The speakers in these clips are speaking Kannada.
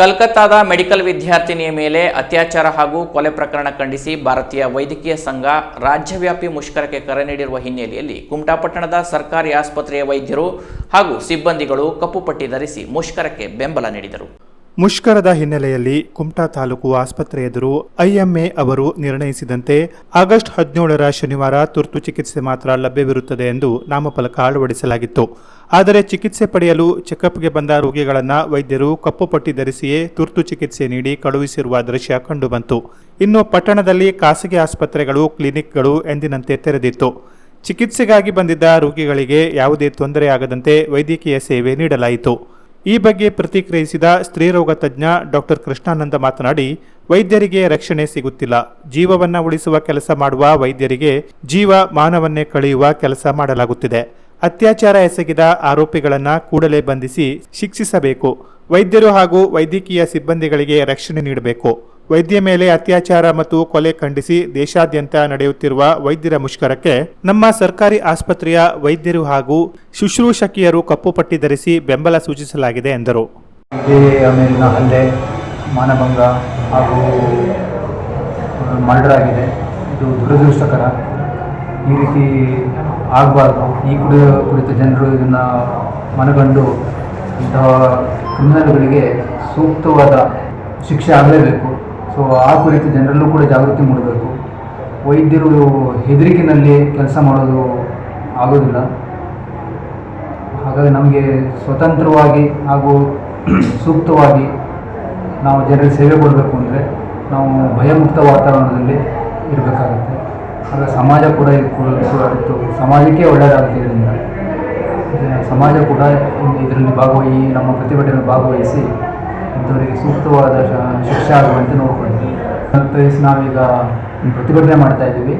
ಕಲ್ಕತ್ತಾದ ಮೆಡಿಕಲ್ ವಿದ್ಯಾರ್ಥಿನಿಯ ಮೇಲೆ ಅತ್ಯಾಚಾರ ಹಾಗೂ ಕೊಲೆ ಪ್ರಕರಣ ಖಂಡಿಸಿ ಭಾರತೀಯ ವೈದ್ಯಕೀಯ ಸಂಘ ರಾಜ್ಯವ್ಯಾಪಿ ಮುಷ್ಕರಕ್ಕೆ ಕರೆ ನೀಡಿರುವ ಹಿನ್ನೆಲೆಯಲ್ಲಿ ಕುಮಟಾಪಟ್ಟಣದ ಸರ್ಕಾರಿ ಆಸ್ಪತ್ರೆಯ ವೈದ್ಯರು ಹಾಗೂ ಸಿಬ್ಬಂದಿಗಳು ಕಪ್ಪು ಪಟ್ಟಿ ಧರಿಸಿ ಮುಷ್ಕರಕ್ಕೆ ಬೆಂಬಲ ನೀಡಿದರು. ಮುಷ್ಕರದ ಹಿನ್ನೆಲೆಯಲ್ಲಿ ಕುಮಟಾ ತಾಲೂಕು ಆಸ್ಪತ್ರೆ ಎದುರು ಐಎಂಎ ಅವರು ನಿರ್ಣಯಿಸಿದಂತೆ ಆಗಸ್ಟ್ ಹದಿನೇಳರ ಶನಿವಾರ ತುರ್ತು ಚಿಕಿತ್ಸೆ ಮಾತ್ರ ಲಭ್ಯವಿರುತ್ತದೆ ಎಂದು ನಾಮಫಲಕ ಅಳವಡಿಸಲಾಗಿತ್ತು. ಆದರೆ ಚಿಕಿತ್ಸೆ ಪಡೆಯಲು ಚೆಕಪ್ಗೆ ಬಂದ ರೋಗಿಗಳನ್ನು ವೈದ್ಯರು ಕಪ್ಪು ಪಟ್ಟಿ ಧರಿಸಿಯೇ ತುರ್ತು ಚಿಕಿತ್ಸೆ ನೀಡಿ ಕಳುಹಿಸಿರುವ ದೃಶ್ಯ ಕಂಡುಬಂತು. ಇನ್ನು ಪಟ್ಟಣದಲ್ಲಿ ಖಾಸಗಿ ಆಸ್ಪತ್ರೆಗಳು, ಕ್ಲಿನಿಕ್ಗಳು ಎಂದಿನಂತೆ ತೆರೆದಿತ್ತು. ಚಿಕಿತ್ಸೆಗಾಗಿ ಬಂದಿದ್ದ ರೋಗಿಗಳಿಗೆ ಯಾವುದೇ ತೊಂದರೆಯಾಗದಂತೆ ವೈದ್ಯಕೀಯ ಸೇವೆ ನೀಡಲಾಯಿತು. ಈ ಬಗ್ಗೆ ಪ್ರತಿಕ್ರಿಯಿಸಿದ ಸ್ತ್ರೀರೋಗ ತಜ್ಞ ಡಾಕ್ಟರ್ ಕೃಷ್ಣಾನಂದ ಮಾತನಾಡಿ, ವೈದ್ಯರಿಗೆ ರಕ್ಷಣೆ ಸಿಗುತ್ತಿಲ್ಲ. ಜೀವವನ್ನ ಉಳಿಸುವ ಕೆಲಸ ಮಾಡುವ ವೈದ್ಯರಿಗೆ ಜೀವ ಮಾನವನ್ನೇ ಕಳೆಯುವ ಕೆಲಸ ಮಾಡಲಾಗುತ್ತಿದೆ. ಅತ್ಯಾಚಾರ ಎಸಗಿದ ಆರೋಪಿಗಳನ್ನು ಕೂಡಲೇ ಬಂಧಿಸಿ ಶಿಕ್ಷಿಸಬೇಕು. ವೈದ್ಯರು ಹಾಗೂ ವೈದ್ಯಕೀಯ ಸಿಬ್ಬಂದಿಗಳಿಗೆ ರಕ್ಷಣೆ ನೀಡಬೇಕು. ವೈದ್ಯ ಮೇಲೆ ಅತ್ಯಾಚಾರ ಮತ್ತು ಕೊಲೆ ಖಂಡಿಸಿ ದೇಶಾದ್ಯಂತ ನಡೆಯುತ್ತಿರುವ ವೈದ್ಯರ ಮುಷ್ಕರಕ್ಕೆ ನಮ್ಮ ಸರ್ಕಾರಿ ಆಸ್ಪತ್ರೆಯ ವೈದ್ಯರು ಹಾಗೂ ಶುಶ್ರೂಷಕಿಯರು ಕಪ್ಪು ಪಟ್ಟಿ ಧರಿಸಿ ಬೆಂಬಲ ಸೂಚಿಸಲಾಗಿದೆ ಎಂದರು. ಹಲ್ಲೆ ಮಾನಭಂಗ ಹಾಗೂ ಮರ್ಡರ್ ಆಗಿದೆ ಇದು ದುರದೃಷ್ಟಕರ. ಈ ರೀತಿ ಆಗಬಾರ್ದು. ಈ ಕುರಿತ ಜನರು ಇದನ್ನು ಮನಗಂಡು ಇಂತಹ ಕ್ರಿಮಿನಲ್ಗಳಿಗೆ ಸೂಕ್ತವಾದ ಶಿಕ್ಷೆ ಆಗಲೇಬೇಕು. ಸೊ ಆ ಕುರಿತು ಜನರಲ್ಲೂ ಕೂಡ ಜಾಗೃತಿ ಮೂಡಬೇಕು. ವೈದ್ಯರು ಹೆದರಿಕೆನಲ್ಲಿ ಕೆಲಸ ಮಾಡೋದು ಆಗೋದಿಲ್ಲ. ಹಾಗಾಗಿ ನಮಗೆ ಸ್ವತಂತ್ರವಾಗಿ ಹಾಗೂ ಸೂಕ್ತವಾಗಿ ನಾವು ಜನರಿಗೆ ಸೇವೆ ಕೊಡಬೇಕು ಅಂದರೆ ನಾವು ಭಯಮುಕ್ತ ವಾತಾವರಣದಲ್ಲಿ ಇರಬೇಕಾಗುತ್ತೆ. ಆಗ ಸಮಾಜ ಕೂಡ ಇದು ಕೂಡ ಸಮಾಜಕ್ಕೆ ಒಳ್ಳೆಯದಾಗುತ್ತೆ ಇದರಿಂದ. ಸಮಾಜ ಕೂಡ ಇದರಲ್ಲಿ ಭಾಗವಹಿ ನಮ್ಮ ಪ್ರತಿಭಟನೆ ಭಾಗವಹಿಸಿ ಇಂಥವರಿಗೆ ಸೂಕ್ತವಾದ ಶಿಕ್ಷೆ ಆಗುವಂತೆ ನೋಡ್ಕೊಳ್ತೀವಿ. ಮತ್ತು ನಾವೀಗ ಪ್ರತಿಭಟನೆ ಮಾಡ್ತಾ ಇದ್ದೀವಿ.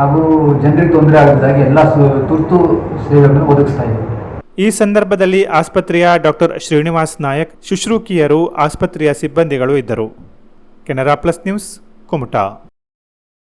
ಹಾಗೂ ಜನರಿಗೆ ತೊಂದರೆ ಆಗದಾಗಿ ಎಲ್ಲ ತುರ್ತು ಸೇವೆಗಳನ್ನು ಒದಗಿಸ್ತಾ ಇದ್ದೀವಿ. ಈ ಸಂದರ್ಭದಲ್ಲಿ ಆಸ್ಪತ್ರೆಯ ಡಾಕ್ಟರ್ ಶ್ರೀನಿವಾಸ್ ನಾಯಕ್ ಶುಶ್ರೂಕಿಯರು ಆಸ್ಪತ್ರೆಯ ಸಿಬ್ಬಂದಿಗಳು ಇದ್ದರು. Canara plus news Kumta.